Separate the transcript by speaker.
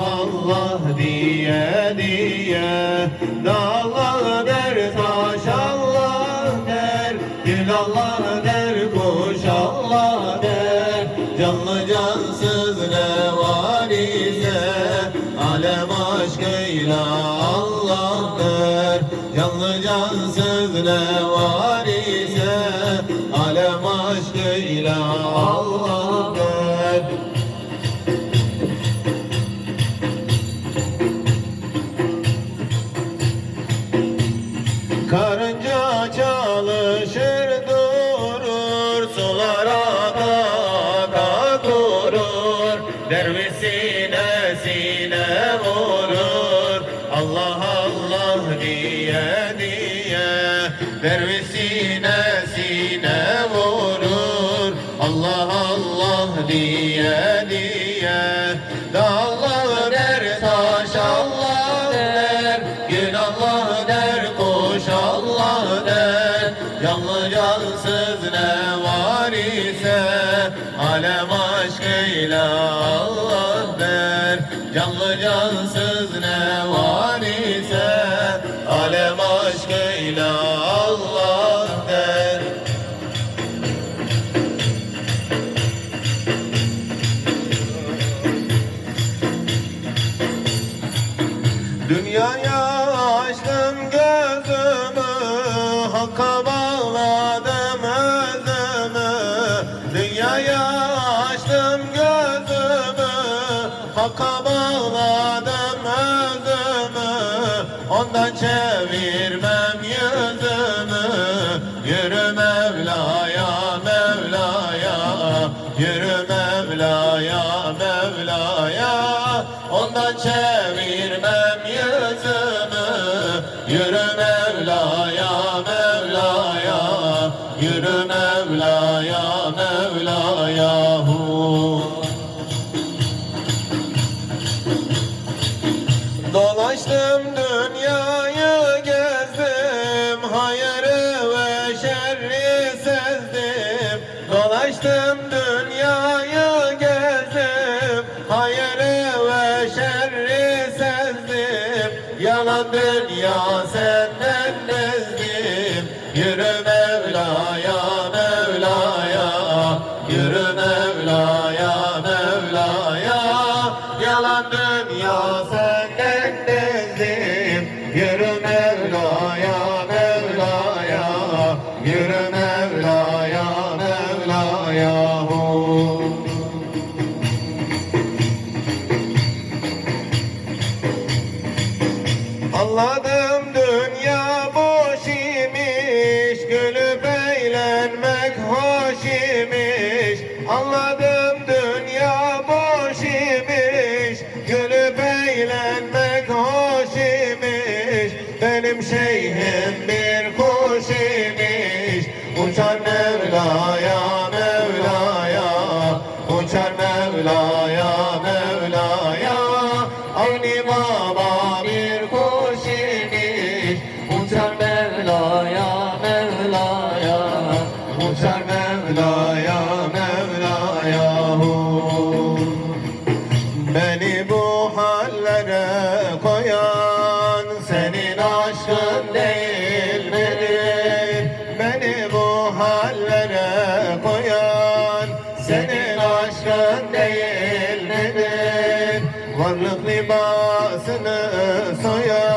Speaker 1: Allah diye diye. Dağlar der taş Allah der. Gül Allah der kuş Allah der. Canlı cansız ne var ise Alem aşkıyla Allah der. Canlı cansız ne var ise Alem aşkıyla Allah Karınca çalışır durur Sulara kaka kurur. Dervisine sine vurur. Allah Allah diye diye. Dervisine sine vurur. Allah Allah diye diye Allah der Canlı cansız ne var ise Alem aşkıyla Allah der. Canlı cansız ne var ise Alem aşkıyla Allah der. Dünyaya Ondan çevirmem yüzümü. Yürü Mevla'ya Mevla'ya. Yürü Mevla'ya Mevla'ya. Ondan çevirmem yüzümü. Yürü Mevla'ya dünya senden nezdim Yürü Mevla'ya Mevla'ya. Yürü Mevla'ya Mevla'ya. Yalan dünya senden nezdim Yürü Mevla'ya Mevla'ya. Yürü Mevla'ya Anladım dünya boş imiş Gülüp eğlenmek hoş imiş. Anladım dünya boş imiş Gülüp eğlenmek hoş imiş. Benim şeyhim bir kuş imiş Uçar Mevla'ya değil midir? Beni bu hallere koyan senin aşkın değil midir? Varlık libasını soyan